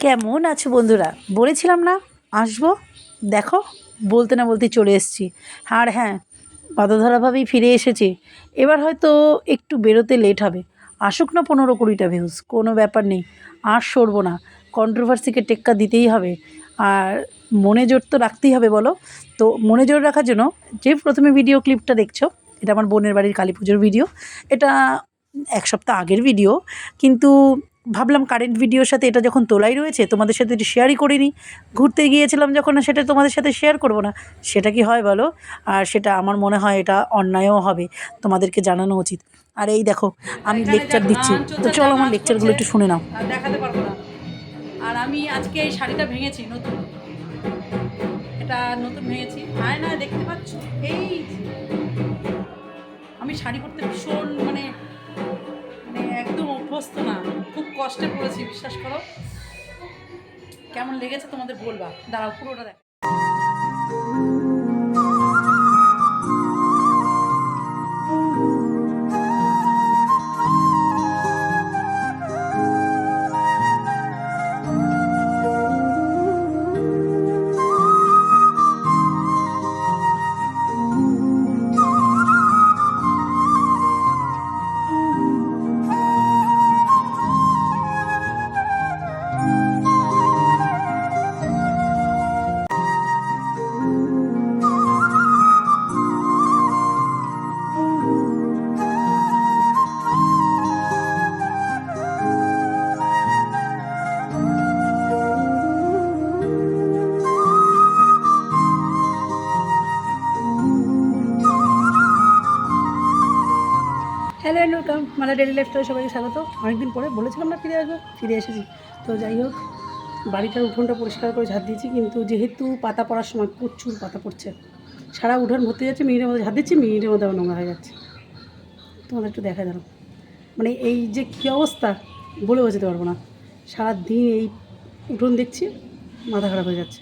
কেমন আছো বন্ধুরা? বলেছিলাম না? আসব? দেখো, বলতে না বলতে চলে এসেছি। আর হ্যাঁ বাধাধরাভাবেই ফিরে এসেছি। এবার হয়তো একটু বেরোতে লেট হবে। আসুক না পনেরো কুড়িটা ভিউজ কোনো ব্যাপার নেই। আর সরবো না। কন্ট্রোভার্সিকে টেক্কা দিতেই হবে। আর মনে জোর তো রাখতেই হবে, বলো? তো মনে জোর রাখার জন্য যে প্রথমে ভিডিও ক্লিপটা দেখছ, এটা আমার বোনের বাড়ির কালী পুজোর ভিডিও এটা এক সপ্তাহ আগের ভিডিও কিন্তু ভাবলাম কারেন্ট ভিডিওর সাথে এটা যখন তোলাই রয়েছে তোমাদের সাথে একটু শেয়ারই করিনি। ঘুরতে গিয়েছিলাম যখন সেটা তোমাদের সাথে শেয়ার করব না। সেটা কি হয় বলো? আর সেটা আমার মনে হয় এটা অন্যায়ও হবে। তোমাদেরকে জানানো উচিত। আর এই দেখো আমি লেকচার দিচ্ছি। তো চলো আমার লেকচারগুলো একটু শুনে নাও। দেখাতে পারব না। আর আমি আজকে এই শাড়িটা ভেঙেছি নতুন। এটা নতুন ভেঙেছি। আয় না দেখতে পাচ্ছ? এই আমি শাড়ি পরতে ভীষণ মানে মানে একদম অভ্যস্ত না। খুব কষ্টে পড়েছি, বিশ্বাস করো। কেমন লেগেছে তোমাদের বলবা? দাঁড়াও, পুরোটা দেখ। ডেলি লাইফস্টাইলে সবাইকে স্বাগত। অনেকদিন পরে বলেছিলাম না ফিরে আসব, ফিরে এসেছি। তো যাই হোক, বাড়িটার উঠোনটা পরিষ্কার করে ঝাড় দিয়েছি, কিন্তু যেহেতু পাতা পড়ার সময় প্রচুর পাতা পড়ছে, সারা উঠোন ভর্তি যাচ্ছে, মিনিটের মধ্যে ঝাড় দিচ্ছি, মিনিটের মধ্যে আবার নোংরা হয়ে যাচ্ছে। তোমাদের একটু দেখা দাঁড়ো মানে এই যে কী অবস্থা, বলে বোঝাতে পারব না। সারাদিন এই উঠোন দেখছি, মাথা খারাপ হয়ে যাচ্ছে।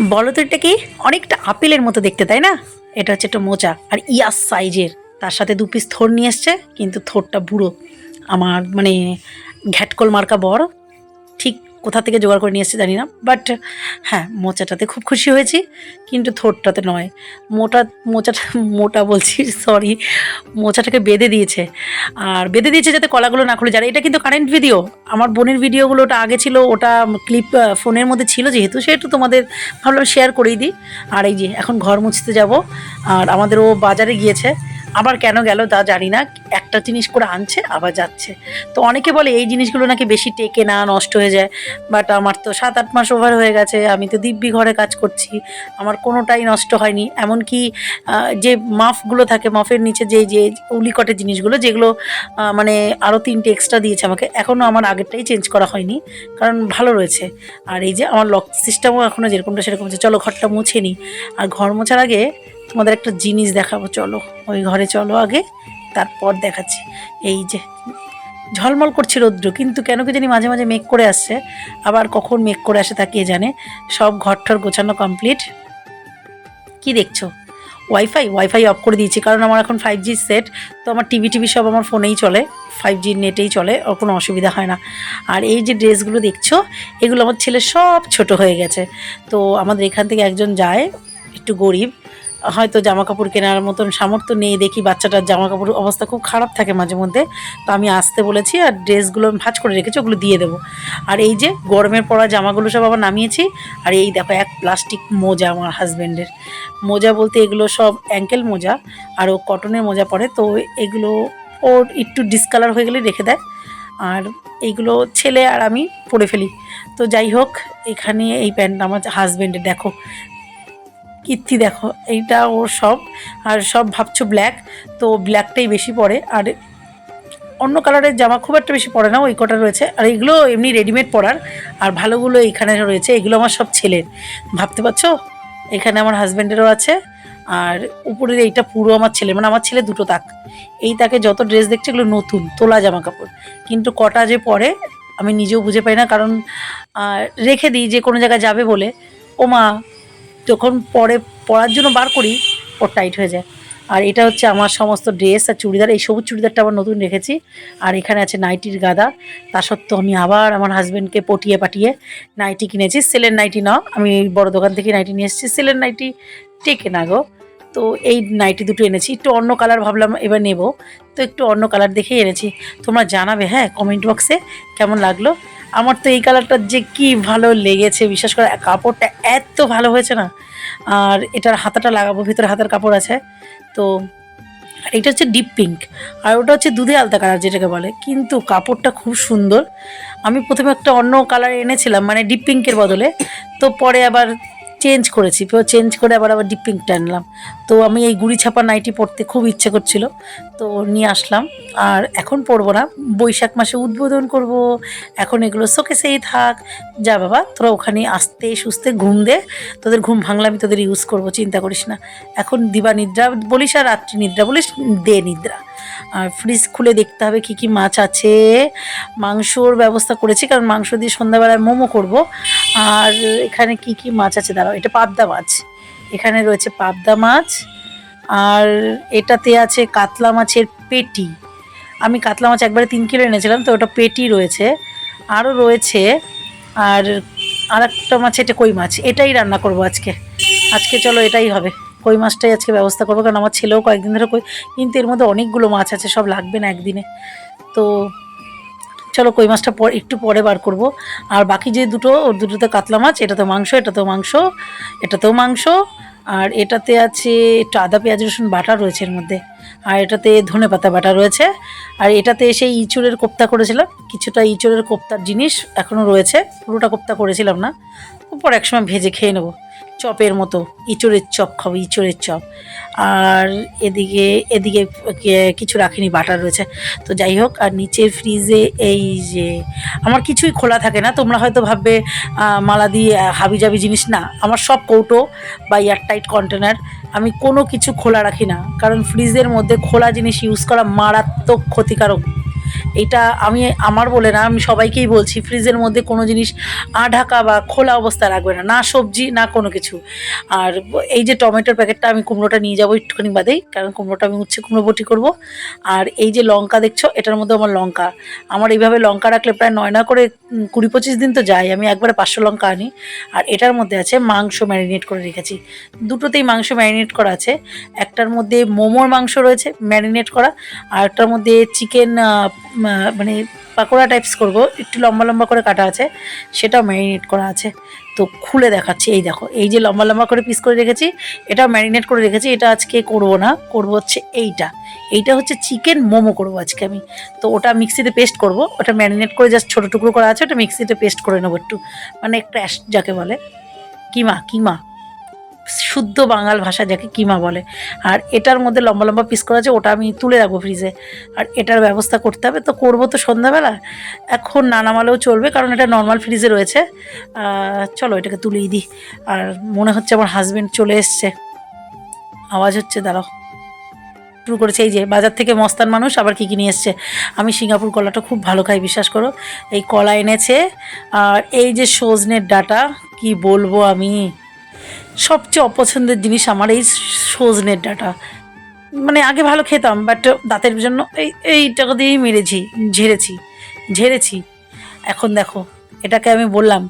বলো কি অনেকটা আপেলের মতো দেখতে, তাই না? এটা হচ্ছে একটা মোচা, আর ইয়াস সাইজের। তার সাথে দু পিস থোর নিয়ে এসছে, কিন্তু থোরটা বুড়ো। আমার মানে ঘ্যাটকল মার্কা বড় ঠিক কোথা থেকে জোগাড় করে নিয়ে এসছে জানি না বাট হ্যাঁ মোচাটাতে খুব খুশি হয়েছি, কিন্তু থোটটাতে নয়। মোটা মোচাটা মোটা বলছি সরি মোচাটাকে বেঁধে দিয়েছে। আর বেঁধে দিয়েছে যাতে কলাগুলো না খুলে যায়। এটা কিন্তু কারেন্ট ভিডিও আমার বোনের ভিডিওগুলো ওটা আগে ছিল, ওটা ক্লিপ ফোনের মধ্যে ছিল যেহেতু সেহেতু তোমাদের ভাবলাম শেয়ার করেই দিই। আর এই যে, এখন ঘর মুছতে যাব। আর আমাদের ও বাজারে গিয়েছে। আবার কেন গেল তা জানি না। একটা জিনিস করে আনছে, আবার যাচ্ছে। তো অনেকে বলে এই জিনিসগুলো নাকি বেশি টেকে না, নষ্ট হয়ে যায়। বাট আমার তো সাত আট মাস ওভার হয়ে গেছে, আমি তো দিব্যি ঘরে কাজ করছি। আমার কোনোটাই নষ্ট হয়নি। এমনকি যে মাফগুলো থাকে, মাফের নিচে যে যে উলিকটের জিনিসগুলো, যেগুলো মানে আরও তিনটে এক্সট্রা দিয়েছে আমাকে এখনও আমার আগেরটাই চেঞ্জ করা হয়নি। কারণ ভালো রয়েছে। আর এই যে আমার লক সিস্টেমও এখনও যেরকমটা সেরকম চলো ঘরটা মুছে নিই। আর ঘর মোছার আগে তোমাদের একটা জিনিস দেখাবো, চলো। ওই ঘরে চলো আগে, তারপর দেখাচ্ছি। এই যে, ঝলমল করছে রৌদ্র, কিন্তু কেন কি জানি মাঝে মাঝে মেঘ করে আসছে। আবার কখন মেঘ করে আসে তা কে জানে? সব ঘরঠর গোছানো কমপ্লিট কি দেখছ? ওয়াইফাই ওয়াইফাই অফ করে দিয়েছি, কারণ আমার এখন ফাইভ জি সেট তো আমার টিভি টিভি সব আমার ফোনেই চলে ফাইভ জি নেটেই চলে, ওর কোনো অসুবিধা হয় না। আর এই যে ড্রেসগুলো দেখছ, এগুলো আমার ছেলে সব ছোট হয়ে গেছে। তো আমাদের এখান থেকে একজন যায়, একটু গরিব হয়তো জামা কাপড় কেনার মতন সামর্থ্য নেই, দেখি বাচ্চাটার জামা কাপড় অবস্থা খুব খারাপ থাকে মাঝে মধ্যে। তো আমি আসতে বলেছি আর ড্রেসগুলো আমি ভাঁজ করে রেখেছি, ওগুলো দিয়ে দেবো। আর এই যে গরমের পরা জামাগুলো সব আবার নামিয়েছি, আর এই দেখো এক প্লাস্টিক মোজা আমার হাজব্যান্ডের মোজা বলতে এগুলো সব অ্যাঙ্কেল মোজা, আর ও কটনের মোজা পরে, তো এগুলো ওর একটু ডিসকালার হয়ে গেলে রেখে দেয়। আর এইগুলো ছেলে আর আমি পরে ফেলি। তো যাই হোক, এখানে এই প্যান্টটা আমার হাজব্যান্ডের দেখো। কীর্তি দেখো, এইটা ওর সব, আর সব ভাবছ ব্ল্যাক তো ব্ল্যাকটাই বেশি পরে, আর অন্য কালারের জামা খুব একটা বেশি পরে না, ওই কটা রয়েছে, আর এগুলো এমনি রেডিমেড পরার, আর ভালোগুলো এইখানে রয়েছে, এগুলো আমার সব ছেলের। ভাবতে পারছ? এখানে আমার হাজব্যান্ডেরও আছে, আর উপরের এইটা পুরো আমার ছেলে মানে আমার ছেলে দুটো তাক। এই তাকে যত ড্রেস দেখছে এগুলো নতুন, তোলা জামা কাপড় কিন্তু কটা যে পরে, আমি নিজেও বুঝে পাই না, কারণ রেখে দিই, যে কোনো জায়গায় যাবে বলে। ও মা যখন পরে পরার জন্য বার করি, ওর টাইট হয়ে যায়। আর এটা হচ্ছে আমার সমস্ত ড্রেস আর চুড়িদার, এই সবুজ চুড়িদারটা আবার নতুন রেখেছি। আর এখানে আছে নাইটির গাদা। তা সত্ত্বেও আমি আবার আমার হাজব্যান্ডকে পটিয়ে পাঠিয়ে নাইটি কিনেছি। সেলের নাইটি না আমি বড় দোকান থেকে নাইটি নিয়ে এসেছি। সেলের নাইটি টেকে না গো। তো এই নাইটি দুটো এনেছি। একটু অন্য কালার ভাবলাম এবার নেব। তো একটু অন্য কালার দেখেই এনেছি। তোমরা জানাবে হ্যাঁ কমেন্ট বক্সে কেমন লাগল? আমার তো এই কালারটা যে কি ভালো লেগেছে, বিশ্বাস করে, কাপড়টা এত ভালো হয়েছে না। আর এটার হাতাটা লাগাবো, ভিতরে হাতার কাপড় আছে। তো আর এটা হচ্ছে ডিপ পিঙ্ক আর ওটা হচ্ছে দুধে আলতা কালার যেটাকে বলে। কিন্তু কাপড়টা খুব সুন্দর। আমি প্রথমে একটা অন্য কালার এনেছিলাম মানে ডিপ পিঙ্কের বদলে। তো পরে আবার চেঞ্জ করেছি। চেঞ্জ করে আবার আবার ডিপ পিঙ্কটা আনলাম। তো আমি এই গুড়ি ছাপা নাইটি পরতে খুব ইচ্ছে করছিল। তো নিয়ে আসলাম। আর এখন পরবো না। বৈশাখ মাসে উদ্বোধন করব। এখন এগুলো শোকেসেই থাক। যা বাবা, তোরা ওখানে আসতে সুস্থে ঘুম দে। তোদের ঘুম ভাঙলে আমি তোদের ইউজ করব, চিন্তা করিস না। এখন দিবা নিদ্রা বলিস আর রাত্রি নিদ্রা বলিস, দে নিদ্রা। ফ্রিজ খুলে দেখতে হবে কি কি মাছ আছে। মাংসর ব্যবস্থা করেছি, কারণ মাংস দিয়ে সন্ধ্যাবেলায় মোমো করব। আর এখানে কি কি মাছ আছে দাঁড়াও, এটা পাবদা মাছ। এখানে রয়েছে পাবদা মাছ, আর এটাতে আছে কাতলা মাছের পেটি। আমি কাতলা মাছ একবারে তিন কিলো এনেছিলাম, তো ওটা পেটি রয়েছে। আরও রয়েছে, আর আর একটা মাছ, এটা কই মাছ? এটাই রান্না করব আজকে। আজকে চলো এটাই হবে। কই মাছটাই আজকে ব্যবস্থা করব, কারণ আমার ছেলেও কয়েকদিন ধরে কই, কিন্তু এর মধ্যে অনেকগুলো মাছ আছে, সব লাগবে না একদিনে। তো চলো কই মাছটা পর, একটু পরে বার করব। আর বাকি যে দুটো, ওর দুটোতে কাতলা মাছ এটা তো মাংস এটা তো মাংস, এটাতেও মাংস, আর এটাতে আছে একটু আদা, পেঁয়াজ, রসুন বাটা রয়েছে এর মধ্যে, আর এটাতে ধনে পাতা বাটা রয়েছে, আর এটাতে সেই ইঁচড়ের কোপ্তা করেছিলাম, কিছুটা ইঁচড়ের কোপ্তার জিনিস এখনও রয়েছে, পুরোটা কোপ্তা করেছিলাম না পর একসময় ভেজে খেয়ে নেব। চপের মতো, ইঁচড়ের চপ খাব, ইঁচড়ের চপ। আর এদিকে এদিকে কিছু রাখিনি, বাটার রয়েছে। তো যাই হোক, আর নিচের ফ্রিজে এই যে, আমার কিছুই খোলা থাকে না। তোমরা হয়তো ভাববে মালা দিয়ে হাবি জাবি জিনিস না। আমার সব কৌটো বা এয়ারটাইট কন্টেনার, আমি কোনো কিছু খোলা রাখি না। কারণ ফ্রিজের মধ্যে খোলা জিনিস ইউজ করা মারাত্মক ক্ষতিকারক। এটা আমি, আমার বলে না, আমি সবাইকেই বলছি, ফ্রিজের মধ্যে কোনো জিনিস আঢাকা বা খোলা অবস্থা রাখবে না না সবজি, না কোনো কিছু। আর এই যে টমেটোর প্যাকেটটা আমি কুমড়োটা নিয়ে যাব একটুখানি বাদেই, কারণ কুমড়োটা আমি উচ্ছে কুমড়ো বটি করব। আর এই যে লঙ্কা দেখছ, এটার মধ্যে আমার লঙ্কা। আমার এইভাবে লঙ্কা রাখলে প্রায় নয় না করে কুড়ি পঁচিশ দিন তো যায়, আমি একবারে পাঁচশো লঙ্কা আনি। আর এটার মধ্যে আছে মাংস ম্যারিনেট করে রেখেছি। দুটোতেই মাংস ম্যারিনেট করা আছে। একটার মধ্যে মোমোর মাংস রয়েছে, ম্যারিনেট করা। আর একটার মধ্যে চিকেন মানে পাকোড়া টাইপস করব, একটু লম্বা লম্বা করে কাটা আছে, সেটাও ম্যারিনেট করা আছে। তো খুলে দেখাচ্ছি, এই দেখো, এই যে লম্বা লম্বা করে পিস করে রেখেছি, এটাও ম্যারিনেট করে রেখেছি, এটা আজকে করব না, করব হচ্ছে এইটা। এইটা হচ্ছে চিকেন মোমো করব আজকে আমি। তো ওটা মিক্সিতে পেস্ট করব, ওটা ম্যারিনেট করে জাস্ট ছোটো টুকরো করা আছে, ওটা মিক্সিতে পেস্ট করে নেব একটু। মানে ক্র্যাশ যাকে বলে। কিমা কিমা। শুদ্ধ বাঙাল ভাষা যাকে কিমা বলে। আর এটার মধ্যে লম্বা লম্বা পিস করা আছে, ওটা আমি তুলে রাখব ফ্রিজে আর এটার ব্যবস্থা করতে হবে। তো করব তো সন্ধ্যাবেলা। এখন না নামালেও চলবে, কারণ এটা নর্মাল ফ্রিজে রয়েছে। চলো এটাকে তুলেই দিই। আর মনে হচ্ছে আমার হাজবেন্ড চলে এসছে। আওয়াজ হচ্ছে, দাঁড়াও। শুরু করেছে এই যে, বাজার থেকে মস্তান মানুষ আবার কী কী নিয়ে এসছে। আমি সিঙ্গাপুর কলাটা খুব ভালো খাই, বিশ্বাস করো। এই কলা এনেছে। আর এই যে সজনের ডাটা, কি বলব আমি? সবচেয়ে অপছন্দের জিনিস আমার এই সজনের ডাটা। মানে আগে ভালো খেতাম বাট দাঁতের জন্য এই এই টাকা দিয়েই মেরেছি, ঝেড়েছি ঝেড়েছি। এখন দেখো, এটাকে আমি বললাম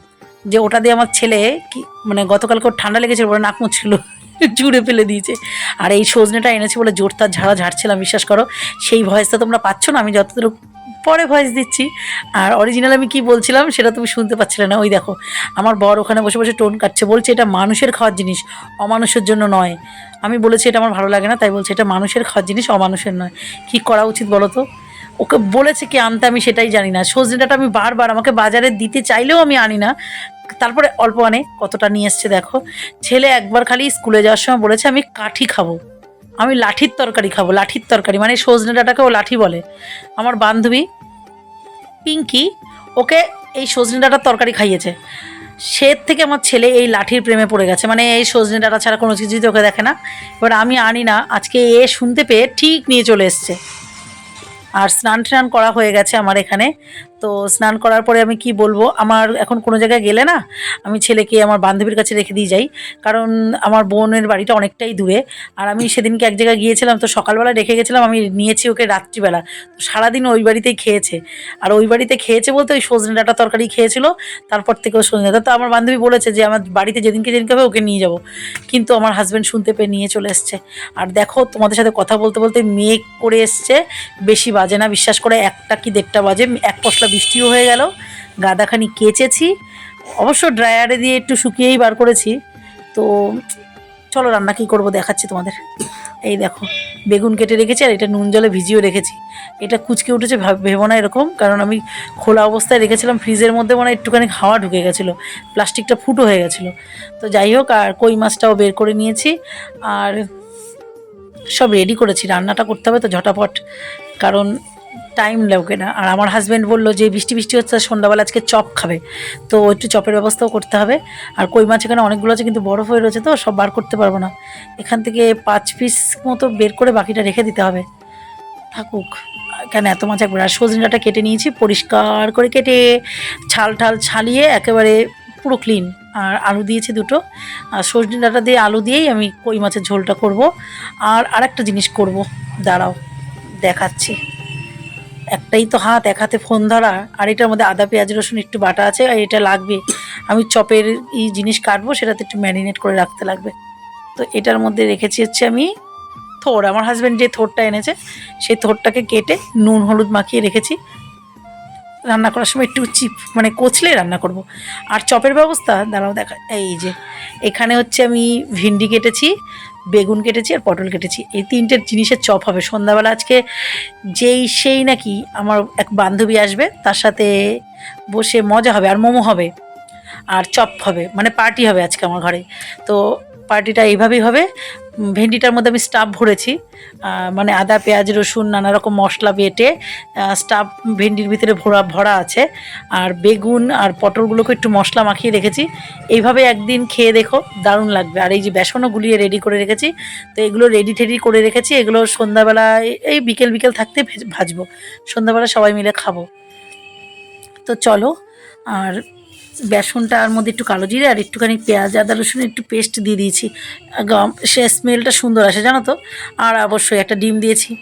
যে ওটা দিয়ে আমার ছেলে কি মানে গতকালকে ঠান্ডা লেগেছিল বলে নাক মুচ্ছিল জুড়ে ফেলে দিয়েছে। আর এই সজনেটা এনেছি বলে জোর তার ঝাড়া ঝাড়ছিলাম, বিশ্বাস করো। সেই ভয়েসটা তোমরা পাচ্ছ না, আমি যতটুকু পরে ভয়েস দিচ্ছি। আর অরিজিনাল আমি কি বলছিলাম সেটা তুমি শুনতে পাচ্ছিলে না। ওই দেখো, আমার বর ওখানে বসে বসে টোন কাটছে। বলছে, এটা মানুষের খাওয়ার জিনিস, অমানুষের জন্য নয়। আমি বলেছি, এটা আমার ভালো লাগে না। তাই বলছে, এটা মানুষের খাওয়ার জিনিস, অমানুষের নয়। কি করা উচিত বলো তো? ওকে বলেছে কি আনতে, আমি সেটাই জানি না। সজনে ডাঁটা আমি বারবার আমাকে বাজারে দিতে চাইলেও আমি আনি না। তারপরে অল্প আনে, কতটা নিয়ে এসছে দেখো। ছেলে একবার খালি স্কুলে যাওয়ার সময় বলেছে, আমি কাঠি খাব। আমি লাঠির তরকারি খাব, লাঠির তরকারি মানে সজনে ডাঁটাকে ও লাঠি বলে। আমার বান্ধবী পিঙ্কি, ওকে এই সজনে ডাঁটার তরকারি খাইয়েছে। সে থেকে আমার ছেলে এই লাঠির প্রেমে পড়ে গেছে। মানে এই সজনে ডাঁটা ছাড়া কোনো কিছুই ওকে দেখে না। এবার আমি আনি না, আজকে এ শুনতে পেয়ে ঠিক নিয়ে চলে এসছে। আর স্নান টান করা হয়ে গেছে আমার এখানে। তো স্নান করার পরে আমি কি বলব? আমার এখন কোনো জায়গায় গেলে না, আমি ছেলেকে আমার বান্ধবীর কাছে রেখে দিয়ে যাই। কারণ আমার বোনের বাড়িটা অনেকটাই দূরে। আর আমি সেদিনকে এক জায়গায় গিয়েছিলাম, তো সকালবেলা রেখে গেছিলাম, আমি নিয়েছি ওকে রাত্রিবেলা। তো সারাদিন ওই বাড়িতেই খেয়েছে। আর ওই বাড়িতে খেয়েছে বলতে ওই সজনে ডাঁটা তরকারি খেয়েছিল, তারপর থেকে ও সজনে ডাঁটা। তো আমার বান্ধবী বলেছে যে, আমার বাড়িতে যেদিনকে যেদিনকে হবে ওকে নিয়ে যাব। কিন্তু আমার হাজব্যান্ড শুনতে পেয়ে নিয়ে চলে এসছে। আর দেখো, তোমাদের সাথে কথা বলতে বলতে মেয়ে করে এসছে। বেশি বাজে না, বিশ্বাস করে, একটা কি দেড়টা বাজে, এক পশলা বৃষ্টিও হয়ে গেল। গাদাখানি কেচেছি। অবশ্য ড্রায়ারে দিয়ে একটু শুকিয়েই বার করেছি। তো চলো রান্না কী করব দেখাচ্ছি তোমাদের। এই দেখো, বেগুন কেটে রেখেছি আর এটা নুন জলে ভিজিয়েও রেখেছি। এটা কুচকে উঠেছে ভেবো না এরকম, কারণ আমি খোলা অবস্থায় রেখেছিলাম, ফ্রিজের মধ্যে মানে একটুখানি হাওয়া ঢুকে গেছিল, প্লাস্টিকটা ফুটো হয়ে গেছিল। তো যাই হোক, আর কই মাছটাও বের করে নিয়েছি, আর সব রেডি করেছি। রান্নাটা করতে হবে তো ঝটাপট, কারণ টাইম লাগে না। আর আমার হাজব্যান্ড বলল যে, বৃষ্টি বৃষ্টি হচ্ছে সন্ধ্যাবেলা আজকে চপ খাবে। তো একটু চপের ব্যবস্থাও করতে হবে। আর কই মাছ এখানে অনেকগুলো আছে, কিন্তু বরফ হয়ে রয়েছে তো, সব বার করতে পারব না। এখান থেকে পাঁচ পিস মতো বের করে বাকিটা রেখে দিতে হবে। থাকুক। কেন, এত মাছ একবার। আর সজনেটা কেটে নিয়েছি, পরিষ্কার করে কেটে ছাল ঠাল ছালিয়ে একেবারে পুরো ক্লিন আর আলু দিয়েছি দুটো। আর সজনে ডাঁটা দিয়ে আলু দিয়েই আমি কই মাছের ঝোলটা করব। আর আরেকটা জিনিস করব। দাঁড়াও, দেখাচ্ছি। একটাই তো হাত, এক হাতে ফোন ধরা, আর এটার মধ্যে আদা, পেঁয়াজ, রসুন একটু বাটা আছে, আর এটা লাগবে। আমি চপের এই জিনিস কাটবো, সেটাতে একটু ম্যারিনেট করে রাখতে লাগবে। তো এটার মধ্যে রেখেছি হচ্ছে আমি থোর। আমার হাজব্যান্ড যে থোরটা এনেছে, সেই থোরটাকে কেটে নুন, হলুদ মাখিয়ে রেখেছি। রান্না করার সময় একটু চিপ মানে কচলে রান্না করব। আর চপের ব্যবস্থা, দাঁড়াও দেখা, এই যে, এখানে হচ্ছে আমি ভিন্ডি কেটেছি বেগুন কেটেছি আর পটল কেটেছি। এই তিনটের জিনিসের চপ হবে। সন্ধ্যাবেলা আজকে যেই সেই নাকি আমার এক বান্ধবী আসবে, তার সাথে বসে মজা হবে আর মোমো হবে আর চপ হবে। মানে পার্টি হবে আজকে আমার ঘরে। তো পার্টিটা এইভাবেই হবে। ভেন্ডিটার মধ্যে আমি স্টাফ ভরেছি। মানে আদা, পেঁয়াজ, রসুন, নানা রকম মশলা বেটে স্টাফ ভেন্ডির ভিতরে ভরা ভরা আছে। আর বেগুন আর পটলগুলোকে একটু মশলা মাখিয়ে রেখেছি। এইভাবে একদিন খেয়ে দেখো, দারুণ লাগবে। আর এই যে বেসনও গুলিয়ে রেডি করে রেখেছি, তো এগুলো রেডি টেডি করে রেখেছি। এগুলো সন্ধ্যাবেলা, এই- বিকেল বিকেল থাকতে ভেজ- ভাজবো। সন্ধ্যাবেলা সবাই মিলে খাব। তো চলো, আর বেসনটার মধ্যে একটু কালো জিরে আর একটুখানি পেঁয়াজ, আদা, রসুন একটু পেস্ট দিয়ে দিয়েছি। গম- সে স্মেলটা সুন্দর আসে, জানো তো? আর অবশ্যই একটা ডিম দিয়েছি।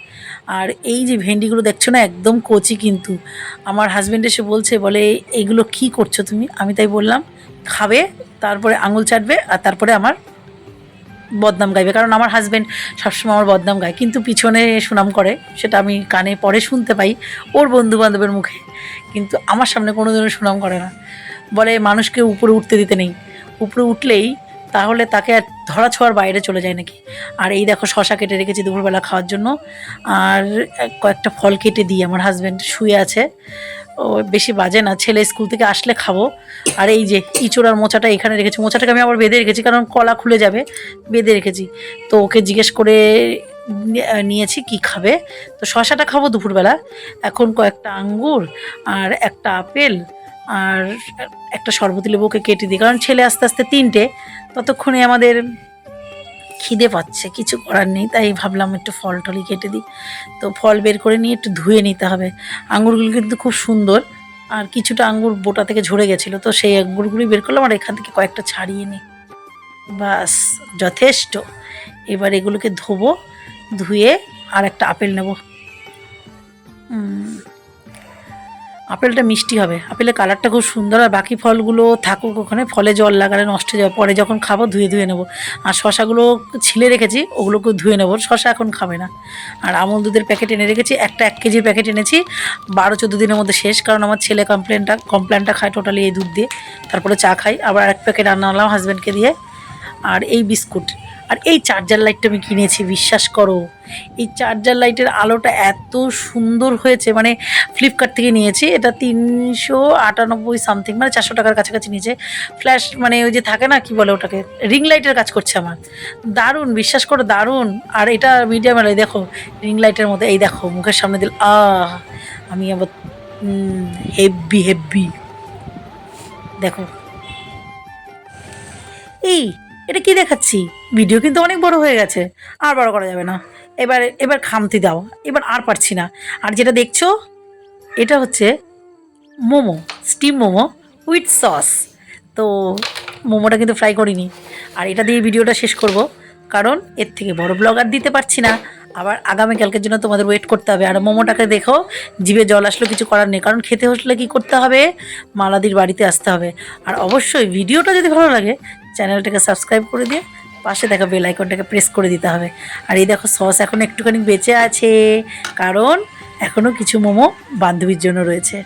আর এই যে ভেন্ডিগুলো দেখছ না, একদম কচি কিন্তু। আমার হাজব্যান্ড এসে বলছে, বলে এইগুলো কি করছ তুমি? আমি তাই বললাম, খাবে, তারপরে আঙুল চাটবে আর তারপরে আমার বদনাম গাইবে। কারণ আমার হাজব্যান্ড সবসময় আমার বদনাম গায়, কিন্তু পিছনে সুনাম করে, সেটা আমি কানে পরে শুনতে পাই ওর বন্ধু বান্ধবের মুখে। কিন্তু আমার সামনে কোনো দিনও সুনাম করে না। বলে মানুষকে উপরে উঠতে দিতে নেই। উপরে উঠলেই তাহলে তাকে আর ধরা ছোঁয়ার বাইরে চলে যায় নাকি? আর এই দেখো শশা কেটে রেখেছি দুপুরবেলা খাওয়ার জন্য। আর কয়েকটা ফল কেটে দিই, আমার হাজব্যান্ড শুয়ে আছে। ও বেশি বাজে না, ছেলে স্কুল থেকে আসলে খাব। আর এই যে ইঁচড়ার মোচাটা এখানে রেখেছি, মোচাটাকে আমি আবার বেঁধে রেখেছি, কারণ কলা খুলে যাবে, বেঁধে রেখেছি। তো ওকে জিজ্ঞেস করে নিয়েছি কি খাবে। তো শশাটা খাব দুপুরবেলা। এখন কয়েকটা আঙ্গুর আর একটা আপেল আর একটা শরবতি লেবুকে কেটে দিই। কারণ ছেলে আস্তে আস্তে তিনটে, ততক্ষণে আমাদের খিদে পাচ্ছে, কিছু করার নেই। তাই ভাবলাম একটু ফল টলি কেটে দিই। তো ফল বের করে নিয়ে একটু ধুয়ে নিতে হবে। আঙুরগুলো কিন্তু খুব সুন্দর। আর কিছুটা আঙ্গুর বোটা থেকে ঝরে গেছিল, তো সেই আঙ্গুরগুলি বের করলাম। আর এখান থেকে কয়েকটা ছাড়িয়ে নিই। বাস, যথেষ্ট। এবার এগুলোকে ধোবো, ধুয়ে আর একটা আপেল নেব। আপেলটা মিষ্টি হবে। আপেলের কালারটা খুব সুন্দর আর বাকি ফলগুলো থাকুক ওখানে, ফলে জল লাগালে নষ্ট হয়ে যাবে। পরে যখন খাব ধুয়ে ধুয়ে নেব। আর শশাগুলো ছিলে রেখেছি ওগুলোকে ধুয়ে নেব। শশা এখন খাবে না। আর আমুল দুধের প্যাকেট এনে রেখেছি, একটা এক কেজির প্যাকেট এনেছি। বারো চোদ্দ দিনের মধ্যে শেষ, কারণ আমার ছেলে কমপ্লেনটা কমপ্লেনটা খায় টোটালি এই দুধ দিয়ে। তারপরে চা খাই, আবার এক প্যাকেট রান্না আনলাম হাজব্যান্ডকে দিয়ে। আর এই বিস্কুট। আর এই চার্জার লাইটটা আমি কিনেছি, বিশ্বাস করো। এই চার্জার লাইটের আলোটা এত সুন্দর হয়েছে মানে ফ্লিপকার্ট থেকে নিয়েছি, এটা তিনশো আটানব্বই সামথিং মানে চারশো টাকার কাছাকাছি নিয়েছে। ফ্ল্যাশ মানে ওই যে থাকে না, কি বলে ওটাকে? রিং লাইটের কাজ করছে আমার। দারুণ, বিশ্বাস করো, দারুণ। আর এটা মিডিয়াম এলাই দেখো রিং লাইটের মধ্যে, এই দেখো, মুখের সামনে দিল, আহ! আমি আবার হেভি হেভি দেখো। এই এটা কি দেখাচ্ছি? ভিডিও কিন্তু অনেক বড় হয়ে গেছে। আর বড় করা যাবে না। এবার এবার খামতি দাও। এবার আর পারছি না। আর যেটা দেখছ, এটা হচ্ছে momo steam momo with sauce তো মোমোটা কিন্তু ফ্রাই করিনি। আর এটা দিয়ে ভিডিওটা শেষ করব। কারণ এর থেকে বড় ব্লগ আর দিতে পারছি না। আবার আগামীকালকের জন্য তোমাদের ওয়েট করতে হবে। আর মোমোটাকে দেখো, জিভে জল আসলো, কিছু করার নেই। কারণ খেতে হসলে কি করতে হবে? মালাদির বাড়িতে আসতে হবে। আর অবশ্যই ভিডিওটা যদি ভালো লাগে চ্যানেলটাকে সাবস্ক্রাইব করে দিয়ে পাশে দেখো বেল আইকনটাকে প্রেস করে দিতে হবে। আর এই দেখো সস এখন একটুখানি বেঁচে আছে। কারণ এখনও কিছু মোমো বান্ধবীর জন্য রয়েছে।